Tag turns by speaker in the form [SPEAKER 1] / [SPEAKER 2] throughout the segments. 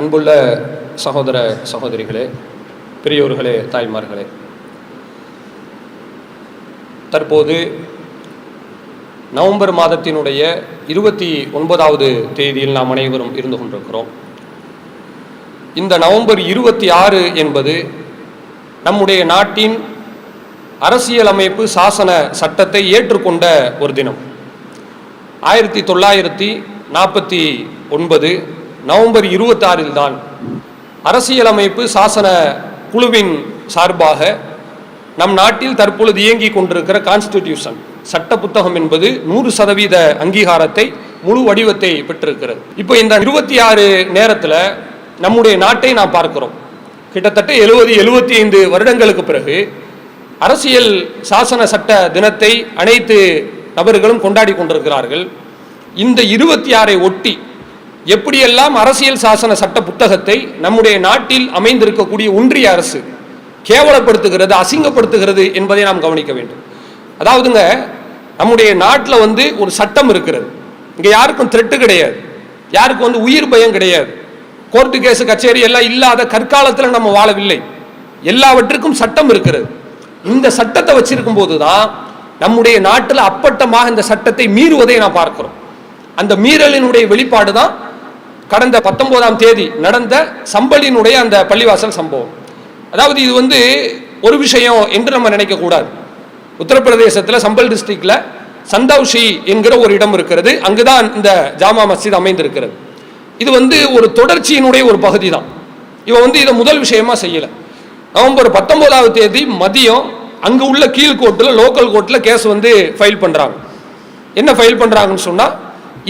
[SPEAKER 1] அன்புள்ள சகோதர சகோதரிகளே பெரியோர்களே தாய்மார்களே. தற்போது நவம்பர் மாதத்தினுடைய இருபத்தி ஒன்பதாவது தேதியில் நாம் அனைவரும் இருந்து கொண்டிருக்கிறோம். இந்த நவம்பர் இருபத்தி ஆறு என்பது நம்முடைய நாட்டின் அரசியலமைப்பு சாசன சட்டத்தை ஏற்றுக்கொண்ட ஒரு தினம். ஆயிரத்தி தொள்ளாயிரத்தி நாற்பத்தி ஒன்பது நவம்பர் இருபத்தாறில் தான் அரசியலமைப்பு சாசன குழுவின் சார்பாக நம் நாட்டில் தற்பொழுது இயங்கிக் கொண்டிருக்கிற கான்ஸ்டிடியூஷன் சட்ட புத்தகம் என்பது நூறு சதவீத அங்கீகாரத்தை முழு வடிவத்தை பெற்றிருக்கிறது. இப்போ இந்த இருபத்தி ஆறு நேரத்தில் நம்முடைய நாட்டை நாம் பார்க்கிறோம். கிட்டத்தட்ட எழுபது எழுபத்தி ஐந்து வருடங்களுக்கு பிறகு அரசியல் சாசன சட்ட தினத்தை அனைத்து நபர்களும் கொண்டாடி கொண்டிருக்கிறார்கள். இந்த இருபத்தி ஆறை ஒட்டி எப்படியெல்லாம் அரசியல் சாசன சட்ட புத்தகத்தை நம்முடைய நாட்டில் அமைந்திருக்கக்கூடிய ஒன்றிய அரசு கேவலப்படுத்துகிறது அசிங்கப்படுத்துகிறது என்பதை நாம் கவனிக்க வேண்டும். அதாவதுங்க நம்முடைய நாட்டில் வந்து ஒரு சட்டம் இருக்கிறது. இங்கே யாருக்கும் த்ரெட்டு கிடையாது. யாருக்கும் வந்து உயிர் பயம் கிடையாது. கோர்ட்டு கேஸு கச்சேரி எல்லாம் இல்லாத கற்காலத்தில் நம்ம வாழவில்லை. எல்லாவற்றுக்கும் சட்டம் இருக்கிறது. இந்த சட்டத்தை வச்சிருக்கும் போது தான் நம்முடைய நாட்டில் அப்பட்டமாக இந்த சட்டத்தை மீறுவதை நான் பார்க்கிறோம். அந்த மீறலினுடைய வெளிப்பாடு தான் கடந்த பத்தொன்பதாம் தேதி நடந்த சம்பளினுடைய அந்த பள்ளிவாசல் சம்பவம். அதாவது இது வந்து ஒரு விஷயம் என்று நம்ம நினைக்கக்கூடாது உத்தரப்பிரதேசத்தில் சம்பல் டிஸ்ட்ரிக்டில் சந்தௌஷி என்கிற ஒரு இடம் இருக்கிறது. அங்குதான் இந்த ஜாமா மஸ்ஜித் அமைந்திருக்கிறது. இது வந்து ஒரு தொடர்ச்சியினுடைய ஒரு பகுதி தான் இவன் வந்து இதை முதல் விஷயமா செய்யலை. நவம்பர் பத்தொன்பதாவது தேதி மதியம் அங்கே உள்ள கீழ்கோட்டில் லோக்கல் கோர்ட்டில் கேஸ் வந்து ஃபைல் பண்ணுறாங்க என்ன ஃபைல் பண்ணுறாங்கன்னு சொன்னால்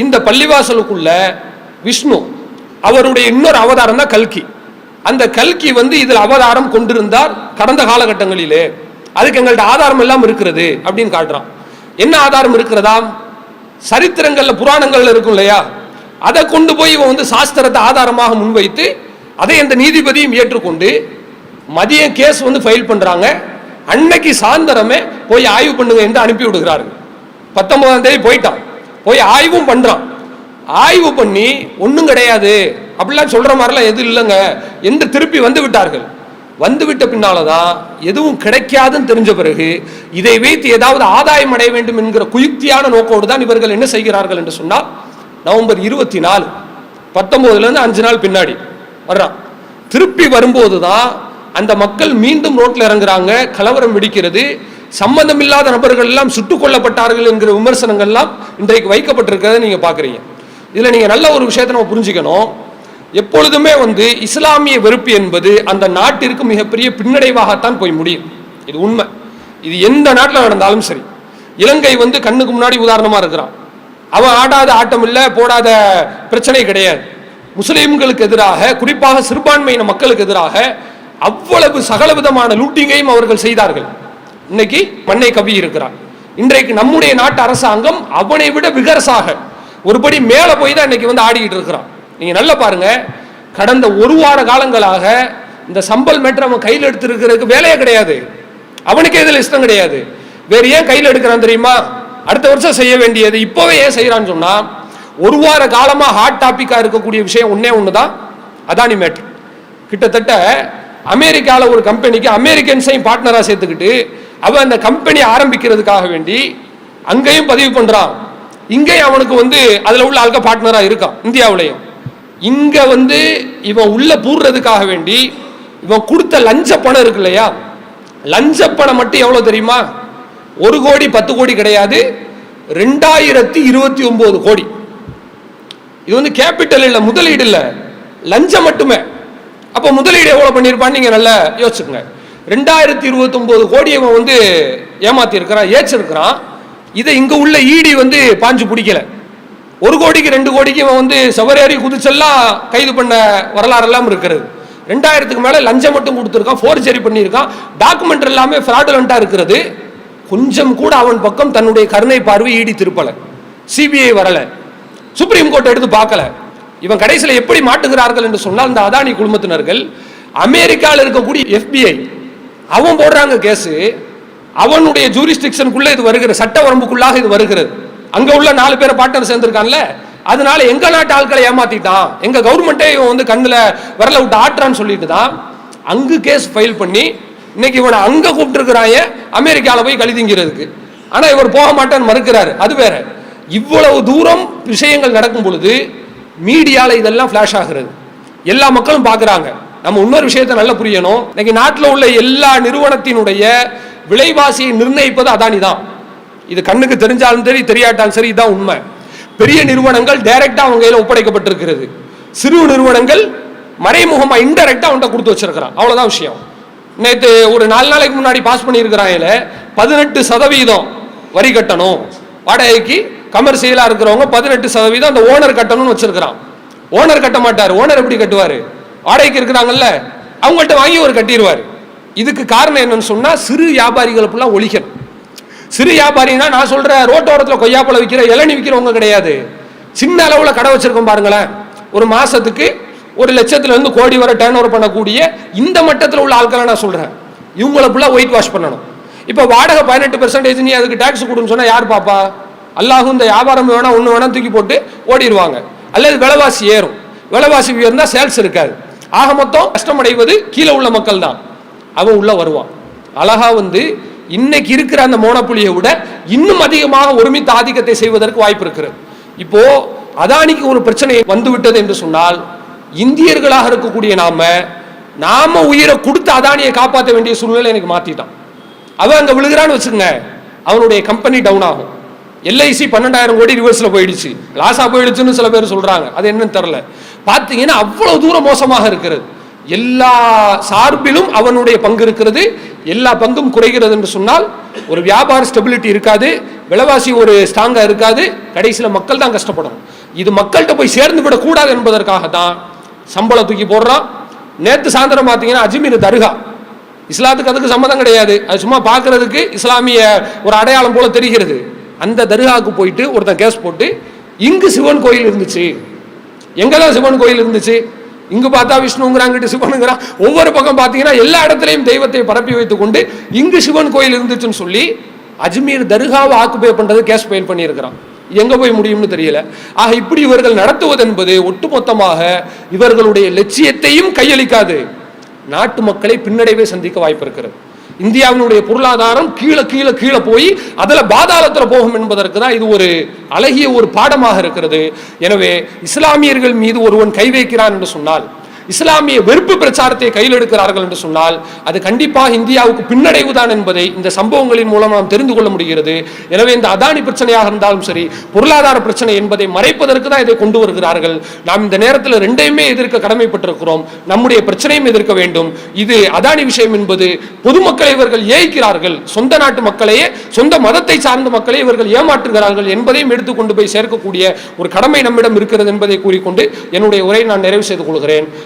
[SPEAKER 1] இந்த பள்ளிவாசலுக்குள்ள விஷ்ணு அவருடைய இன்னொரு அவதாரம் தான் கல்கி. அந்த கல்கி வந்து இதில் அவதாரம் கொண்டிருந்தார் கடந்த காலகட்டங்களிலே. அதுக்கு எங்கள்கிட்ட ஆதாரம் எல்லாம் இருக்கிறது அப்படின்னு காட்டுறான். என்ன ஆதாரம் இருக்கிறதா? சரித்திரங்கள்ல புராணங்கள்ல இருக்கும் இல்லையா? அதை கொண்டு போய் இவன் வந்து சாஸ்திரத்தை ஆதாரமாக முன்வைத்து அதை அந்த நீதிபதியும் ஏற்றுக்கொண்டு மதியம் கேஸ் வந்து ஃபைல் பண்றாங்க. அன்னைக்கு சாயந்தரமே போய் ஆய்வு பண்ணுங்க என்று அனுப்பி விடுகிறார்கள் பத்தொன்பதாம் தேதி போயிட்டான். போய் ஆய்வும் பண்றான். ஆய்வு பண்ணி ஒன்றும் கிடையாது. அப்படிலாம் சொல்கிற மாதிரிலாம் எதுவும் இல்லைங்க. என்று திருப்பி வந்து விட்டார்கள். வந்து விட்ட பின்னால தான் எதுவும் கிடைக்காதுன்னு தெரிஞ்ச பிறகு இதை வைத்து ஏதாவது ஆதாயம் அடைய வேண்டும் என்கிற குயுக்தியான நோக்கோடு தான் இவர்கள் என்ன செய்கிறார்கள் என்று சொன்னால் நவம்பர் இருபத்தி நாலு பத்தொம்போதுலேருந்து அஞ்சு நாள் பின்னாடி வர்றான். திருப்பி வரும்போது தான் அந்த மக்கள் மீண்டும் ரோட்டில் இறங்குறாங்க. கலவரம் வெடிக்கிறது. சம்பந்தமில்லாத நபர்கள் எல்லாம் சுட்டுக் கொல்லப்பட்டார்கள் என்கிற விமர்சனங்கள்லாம் இன்றைக்கு வைக்கப்பட்டிருக்கிறத நீங்க பாக்குறீங்க இதில் நீங்கள் நல்ல ஒரு விஷயத்தை நம்ம புரிஞ்சுக்கணும். எப்பொழுதுமே வந்து இஸ்லாமிய வெறுப்பு என்பது அந்த நாட்டிற்கு மிகப்பெரிய பின்னடைவாகத்தான் போய் முடியும். இது உண்மை. இது எந்த நாட்டில் நடந்தாலும் சரி. இலங்கை வந்து கண்ணுக்கு முன்னாடி உதாரணமாக இருக்கிறான். அவன் ஆடாத ஆட்டம் இல்லை போடாத பிரச்சனை கிடையாது. முஸ்லீம்களுக்கு எதிராக குறிப்பாக சிறுபான்மையின மக்களுக்கு எதிராக அவ்வளவு சகல விதமான லூட்டிங்கையும் அவர்கள் செய்தார்கள். இன்னைக்கு மண்ணை கவி இருக்கிறான். இன்றைக்கு நம்முடைய நாட்டு அரசாங்கம் அவனை விட விகரசாக ஒருபடி மேலே போய் தான் இன்னைக்கு வந்து ஆடிக்கிட்டு இருக்கிறான். நீங்கள் நல்லா பாருங்க. கடந்த ஒரு வார காலங்களாக இந்த சம்பல் மேட்டர் அவன் கையில் எடுத்துருக்கிறதுக்கு வேலையே கிடையாது. அவனுக்கு எதில் இஷ்டம் கிடையாது. வேறு ஏன் கையில் எடுக்கிறான் தெரியுமா? அடுத்த வருஷம் செய்ய வேண்டியது இப்போவே ஏன் செய்கிறான்னு சொன்னால் ஒரு வார காலமாக ஹாட் டாப்பிக்காக இருக்கக்கூடிய விஷயம் ஒன்றே ஒன்று தான் அதானி மேட்டர் கிட்டத்தட்ட அமெரிக்காவில் ஒரு கம்பெனிக்கு அமெரிக்கன்ஸையும் பார்ட்னராக சேர்த்துக்கிட்டு அவன் அந்த கம்பெனி ஆரம்பிக்கிறதுக்காக வேண்டி அங்கேயும் பதிவு பண்ணுறான் இங்கே அவனுக்கு வந்து அதில் உள்ள ஆளுக்க பார்ட்னராக இருக்கான் இந்தியாவிலையும் இங்கே வந்து இவன் உள்ள பூர்றதுக்காக வேண்டி இவன் கொடுத்த லஞ்ச பணம் இருக்கு இல்லையா? லஞ்ச பணம் மட்டும் எவ்வளோ தெரியுமா? ஒரு கோடி பத்து கோடி கிடையாது. ரெண்டாயிரத்தி இருபத்தி ஒன்பது கோடி. இது வந்து கேபிட்டல் இல்லை முதலீடு இல்லை. லஞ்சம் மட்டுமே. அப்போ முதலீடு எவ்வளோ பண்ணியிருப்பான்னு நீங்கள் நல்லா யோசிச்சுக்கோங்க. ரெண்டாயிரத்தி இருபத்தொம்போது கோடி அவன் வந்து ஏமாத்தி இருக்கிறான் ஏச்சிருக்கிறான். இதை இங்கே உள்ள ஈடி வந்து பாஞ்சு பிடிக்கல. ஒரு கோடிக்கு ரெண்டு கோடிக்கு இவன் வந்து சவரேறி குதிச்செல்லாம் கைது பண்ண வரலாறெல்லாம் இருக்கிறது. ரெண்டாயிரத்துக்கு மேலே லஞ்சம் மட்டும் கொடுத்துருக்கான் ஃபோர்ஜரி பண்ணியிருக்கான். டாக்குமெண்ட் எல்லாமே ஃப்ராடுலண்ட்டாக இருக்கிறது. கொஞ்சம் கூட அவன் பக்கம் தன்னுடைய கருணை பார்வை ஈடி திருப்பலை. சிபிஐ வரலை. சுப்ரீம் கோர்ட் எடுத்து பார்க்கல. இவன் கடைசியில் எப்படி மாட்டுகிறார்கள் என்று சொன்னால் இந்த அதானி குழுமத்தினர்கள் அமெரிக்காவில் இருக்கக்கூடிய எஃபிஐ அவன் போடுறாங்க கேஸு. அவனுடைய ஜூரிஸ்டிக்ஷனுக்குள்ள இது வருகிறது. சட்ட வரம்புக்குள்ளாக இது வருகிறது. அங்க உள்ள நாலு பேரை பார்ட்னர் சேர்ந்திருக்கான்ல அதனால எங்க நாட்டு ஆட்களை ஏமாத்திட்டான் எங்க கவர்மெண்ட்டே இவன் வந்து கண்ணில் விரல விட்டு ஆட்டுறான்னு சொல்லிட்டு தான் அங்கு கேஸ் ஃபைல் பண்ணி இன்னைக்கு இவனை அங்க கூப்பிட்டுருக்கிறாங்க அமெரிக்காவில் போய் கழுதிங்கிறதுக்கு ஆனா இவர் போக மாட்டேன்னு மறுக்கிறாரு. அது வேற. இவ்வளவு தூரம் விஷயங்கள் நடக்கும் பொழுது மீடியால இதெல்லாம் ஃபிளாஷ் ஆகிறது. எல்லா மக்களும் பார்க்குறாங்க. நம்ம இன்னொரு விஷயத்தை நல்லா புரியணும். இன்னைக்கு நாட்டில் உள்ள எல்லா நிறுவனத்தினுடைய விலைவாசியை நிர்ணயிப்பது அதானி தான் இது கண்ணுக்கு தெரிஞ்சாலும் சரி தெரியாட்டாலும் சரி இதுதான் உண்மை. பெரிய நிறுவனங்கள் டைரக்டாக அவங்க கையில் ஒப்படைக்கப்பட்டிருக்கிறது. சிறு நிறுவனங்கள் மறைமுகமாக இன்டெரக்டாக அவன்கிட்ட கொடுத்து வச்சிருக்கிறான். அவ்வளோதான் விஷயம். நேற்று ஒரு நாலு நாளைக்கு முன்னாடி பாஸ் பண்ணியிருக்கிறாங்கல பதினெட்டு சதவீதம் வரி கட்டணும். வாடகைக்கு கமர்ஷியலா இருக்கிறவங்க பதினெட்டு சதவீதம் அந்த ஓனர் கட்டணும்னு வச்சிருக்கிறான். ஓனர் கட்ட மாட்டார். ஓனர் எப்படி கட்டுவார்? வாடகைக்கு இருக்கிறாங்கல்ல. அவங்கள்ட்ட வாங்கி ஒரு கட்டிடுவார் இதுக்கு காரணம் என்னன்னு சொன்னால் சிறு வியாபாரிகளுக்குலாம் ஒழிக்கணும் சிறு வியாபாரினா நான் சொல்கிற ரோட்டோரத்தில் கொய்யாப்பழம் விற்கிற இளநி விற்கிறவங்க கிடையாது. சின்ன அளவில் கடை வச்சுருக்கோம் பாருங்களேன். ஒரு மாதத்துக்கு ஒரு லட்சத்துலேருந்து கோடி வரை டேர்ன் ஓவர் பண்ணக்கூடிய இந்த மட்டத்தில் உள்ள ஆட்களை நான் சொல்கிறேன் இவங்களை ஃபுல்லாக ஒயிட் வாஷ் பண்ணணும். இப்போ வாடகை பதினெட்டு பெர்சன்டேஜ் நீ அதுக்கு டேக்ஸ் கொடுன்னு சொன்னால் யார் பாப்பா? அல்லாஹும் இந்த வியாபாரம் வேணா ஒன்று வேணா தூக்கி போட்டு ஓடிடுவாங்க. அல்லது விலைவாசி ஏறும். விலைவாசி உயர்ந்தால் சேல்ஸ் இருக்காது. ஆக மொத்தம் கஷ்டமடைவது கீழே உள்ள மக்கள் தான் அவன் உள்ளே வருவான் அழகா வந்து இன்னைக்கு இருக்கிற அந்த மோனப்புலியை விட இன்னும் அதிகமாக ஒருமித்த ஆதிக்கத்தை செய்வதற்கு வாய்ப்பு இருக்கிறது. இப்போ அதானிக்கு ஒரு பிரச்சனை வந்துவிட்டது என்று சொன்னால் இந்தியர்களாக இருக்கக்கூடிய நாம நாம உயிரை கொடுத்து அதானியை காப்பாற்ற வேண்டிய சூழ்நிலை எனக்கு மாத்திட்டான். அவன் அங்க விழுகிறான்னு வச்சுக்கோங்க அவனுடைய கம்பெனி டவுன் ஆகும். எல்ஐசி பன்னெண்டாயிரம் கோடி ரிவர்ஸ்ல போயிடுச்சு. லாஸா போயிடுச்சுன்னு சில பேர் சொல்றாங்க. அது என்னன்னு தெரியல. பார்த்தீங்கன்னா அவ்வளவு தூரம் மோசமாக இருக்கிறது. எல்லா சார்பிலும் அவனுடைய பங்கு இருக்கிறது. எல்லா பங்கும் குறைகிறது என்று சொன்னால் ஒரு வியாபார ஸ்டெபிலிட்டி இருக்காது. விலைவாசி ஒரு ஸ்ட்ராங்காக இருக்காது. கடைசியில் மக்கள் தான் கஷ்டப்படும் இது மக்கள்கிட்ட போய் சேர்ந்து விடக்கூடாது என்பதற்காக தான் சம்பளம் தூக்கி போடுறான். நேற்று சாயந்தரம் பார்த்தீங்கன்னா அஜ்மீர் தர்கா. இஸ்லாத்துக்கு அதுக்கு சம்மதம் கிடையாது. அது சும்மா பார்க்கறதுக்கு இஸ்லாமிய ஒரு அடையாளம் போல தெரிகிறது. அந்த தர்காவுக்கு போயிட்டு ஒருத்தன் கேஸ் போட்டு இங்கு சிவன் கோயில் இருந்துச்சு. எங்கே தான் சிவன் கோயில் இருந்துச்சு? இங்கு பார்த்தா விஷ்ணுங்கிறாங்கிட்டு சிவனுங்கிறான். ஒவ்வொரு பக்கம் பார்த்தீங்கன்னா எல்லா இடத்துலையும் தெய்வத்தை பரப்பி வைத்துக் கொண்டு இங்கு சிவன் கோயில் இருந்துச்சுன்னு சொல்லி அஜ்மீர் தர்காவை ஆக்குபை பண்ணுறது கேஸ் ஃபைல் பண்ணியிருக்கிறான். எங்க போய் முடியும்னு தெரியல. ஆக இப்படி இவர்கள் நடத்துவது என்பது ஒட்டுமொத்தமாக இவர்களுடைய லட்சியத்தையும் கையளிக்காது. நாட்டு மக்களை பின்னடைவே சந்திக்க வாய்ப்பு இருக்கிறது. இந்தியாவினுடைய பொருளாதாரம் கீழே கீழே கீழே போய் அதுல பாதாளத்தில் போகும் என்பதற்கு தான் இது ஒரு அழகிய ஒரு பாடமாக இருக்கிறது. எனவே இஸ்லாமியர்கள் மீது ஒருவன் கை வைக்கிறான் என்று சொன்னால் இஸ்லாமிய வெறுப்பு பிரச்சாரத்தை கையில் எடுக்கிறார்கள் என்று சொன்னால் அது கண்டிப்பாக இந்தியாவுக்கு பின்னடைவு தான் என்பதை இந்த சம்பவங்களின் மூலம் நாம் தெரிந்து கொள்ள முடிகிறது. எனவே இந்த அதானி பிரச்சனையாக இருந்தாலும் சரி பொருளாதார பிரச்சனை என்பதை மறைப்பதற்கு தான் இதை கொண்டு வருகிறார்கள். நாம் இந்த நேரத்தில் ரெண்டையுமே எதிர்க்க கடமைப்பட்டிருக்கிறோம். நம்முடைய பிரச்சனையும் எதிர்க்க வேண்டும். இது அதானி விஷயம் என்பது பொதுமக்களை இவர்கள் ஏய்க்கிறார்கள். சொந்த நாட்டு மக்களையே சொந்த மதத்தை சார்ந்த மக்களை இவர்கள் ஏமாற்றுகிறார்கள் என்பதையும் எடுத்து கொண்டு போய் சேர்க்கக்கூடிய ஒரு கடமை நம்மிடம் இருக்கிறது என்பதை கூறிக்கொண்டு என்னுடைய உரையை நான் நிறைவு செய்து கொள்கிறேன்.